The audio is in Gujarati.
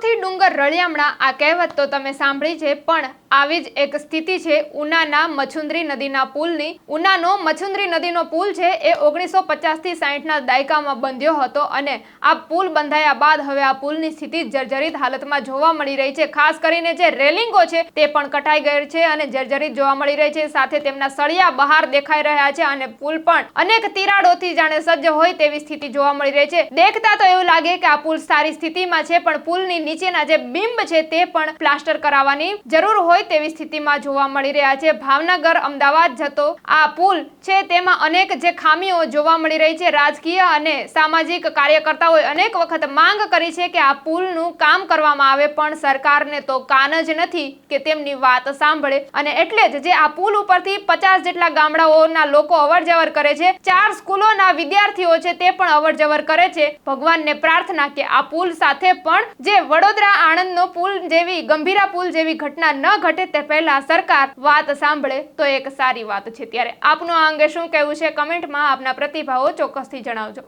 ડુંગરોથી ડુંગર રળિયામણા, આ કહેવત તો તમે સાંભળી છે, પણ આવી જ એક સ્થિતિ છે ઉનાના મછુંદરી નદીના પુલની. ઉનાનો મછુંદરી નદીનો પુલ છે, એ ઓગણીસો પચાસથી સાહીઠના દાયકામાં બંધ્યો હતો અને આ પુલ બંધાયા બાદ હવે આ પુલની સ્થિતિ જર્જરિત હાલતમાં જોવા મળી રહી છે. ખાસ કરીને જે રેલિંગો છે, તે પણ કટાઈ ગઈ છે અને જર્જરિત જોવા મળી રહી છે. સાથે તેમના સળિયા બહાર દેખાઈ રહ્યા છે અને પુલ પણ અનેક તિરાડોથી જાણે સજ્જ હોય તેવી સ્થિતિ જોવા મળી રહી છે. દેખતા તો એવું લાગે કે આ પુલ સારી સ્થિતિમાં છે, પણ પુલની નીચેના જે બિંબ છે તે પણ પ્લાસ્ટર કરાવવાની જરૂર હોય તેવી સ્થિતિમાં જોવા મળી રહ્યા છે. ભાવનગર અમદાવાદ જતો આ પુલ છે તેમાં અનેક જે ખામીઓ જોવા મળી રહી છે. રાજકીય અને સામાજિક કાર્યકર્તાઓએ અનેક વખત માંગ કરી છે કે આ પુલનું કામ કરવામાં આવે, પણ સરકારને તો કાન જ નથી કે તેમની વાત સાંભળે. અને એટલે જ જે આ પુલ ઉપરથી પચાસ જેટલા ગામડાઓના લોકો અવર જવર કરે છે, ચાર સ્કૂલોના વિદ્યાર્થીઓ છે તે પણ અવર જવર કરે છે. ભગવાનને પ્રાર્થના કે આ પુલ સાથે પણ જે વડોદરા આણંદનો પુલ જેવી, ગંભીરા પુલ જેવી ઘટના ન ઘટે તે પહેલા સરકાર વાત સાંભળે તો એક સારી વાત છે ત્યારે. આપનું આ અંગે શું કહેવું છે કમેન્ટમાં આપના પ્રતિભાવો ચોક્કસથી જણાવજો.